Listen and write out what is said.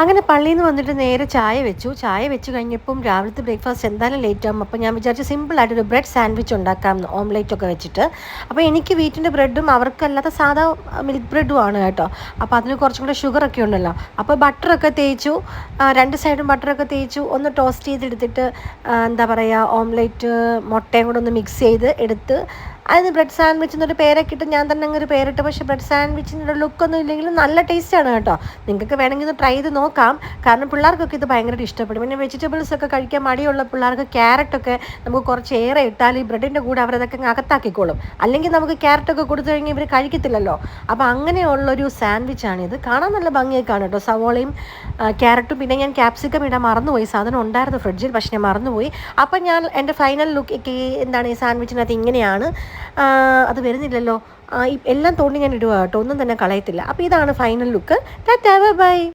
അങ്ങനെ പള്ളിയിൽ നിന്ന് വന്നിട്ട് നേരെ ചായ വെച്ചു. ചായ വെച്ച് കഴിഞ്ഞപ്പം രാവിലത്തെ ബ്രേക്ക്ഫാസ്റ്റ് എന്തായാലും ലേറ്റ് ആകും അപ്പോൾ ഞാൻ വിചാരിച്ചു സിമ്പിളായിട്ടൊരു ബ്രെഡ് സാൻഡ്വിച്ച് ഉണ്ടാക്കാം ഓംലേറ്റ് ഒക്കെ വെച്ചിട്ട്. അപ്പോൾ എനിക്ക് വീട്ടിന്റെ ബ്രെഡും അവർക്കല്ലാത്ത സാധാ മിൽക്ക് ബ്രെഡും ആണ് കേട്ടോ. അപ്പോൾ അതിന് കുറച്ചും കൂടെ ഷുഗറൊക്കെ ഉണ്ടല്ലോ. അപ്പോൾ ബട്ടറൊക്കെ തേച്ചു. രണ്ട് സൈഡും ബട്ടറൊക്കെ തേച്ചു. ഒന്ന് ടോസ്റ്റ് ചെയ്തെടുത്തിട്ട് എന്താ പറയുക ഓംലേറ്റ് മുട്ടയും കൂടെ ഒന്ന് മിക്സ് ചെയ്ത് എടുത്ത് അതിന് ബ്രെഡ് സാൻഡ്വിച്ച് എന്നൊരു പേരൊക്കെ ഇട്ട് ഞാൻ തന്നെ അങ്ങ് ഒരു പേരിട്ട്. പക്ഷേ ബ്രെഡ് സാൻഡ്വിച്ചിന്റെ ലുക്കൊന്നും ഇല്ലെങ്കിലും നല്ല ടേസ്റ്റാണ് കേട്ടോ. നിങ്ങൾക്ക് വേണമെങ്കിൽ ഒന്ന് ട്രൈ ചെയ്ത് നോക്കാം. കാരണം പിള്ളേർക്കൊക്കെ ഇത് ഭയങ്കര ഇഷ്ടപ്പെടും. പിന്നെ വെജിറ്റബിൾസ് ഒക്കെ കഴിക്കാൻ മടിയുള്ള പിള്ളേർക്ക് ക്യാരറ്റൊക്കെ നമുക്ക് കുറച്ച് ഏറെ ഇട്ടാൽ ഈ ബ്രെഡിന്റെ കൂടെ അവരതൊക്കെ അകത്താക്കിക്കോളും. അല്ലെങ്കിൽ നമുക്ക് ക്യാരറ്റൊക്കെ കൊടുത്തു കഴിഞ്ഞാൽ ഇവർ കഴിക്കത്തില്ലല്ലോ. അപ്പോൾ അങ്ങനെയുള്ളൊരു സാൻഡ്വിച്ചാണിത് കാണാൻ നല്ല ഭംഗിയൊക്കെ ആണ് കേട്ടോ. സവോളയും ക്യാരറ്റും പിന്നെ ഞാൻ ക്യാപ്സിക്കം ഇടാൻ മറന്നുപോയി. സാധനം ഉണ്ടായിരുന്നു ഫ്രിഡ്ജിൽ പക്ഷേ ഞാൻ മറന്നുപോയി. അപ്പം ഞാൻ എന്റെ ഫൈനൽ ലുക്ക് എന്താണ് ഈ സാൻഡ്വിച്ചിനകത്ത് ഇങ്ങനെയാണ്. അത് വരുന്നില്ലല്ലോ. എല്ലാം തോണ്ടി ഞാൻ ഇടുക കേട്ടോ. ഒന്നും തന്നെ കളയത്തില്ല. അപ്പോൾ ഇതാണ് ഫൈനൽ ലുക്ക് ടാറ്റാ ബൈ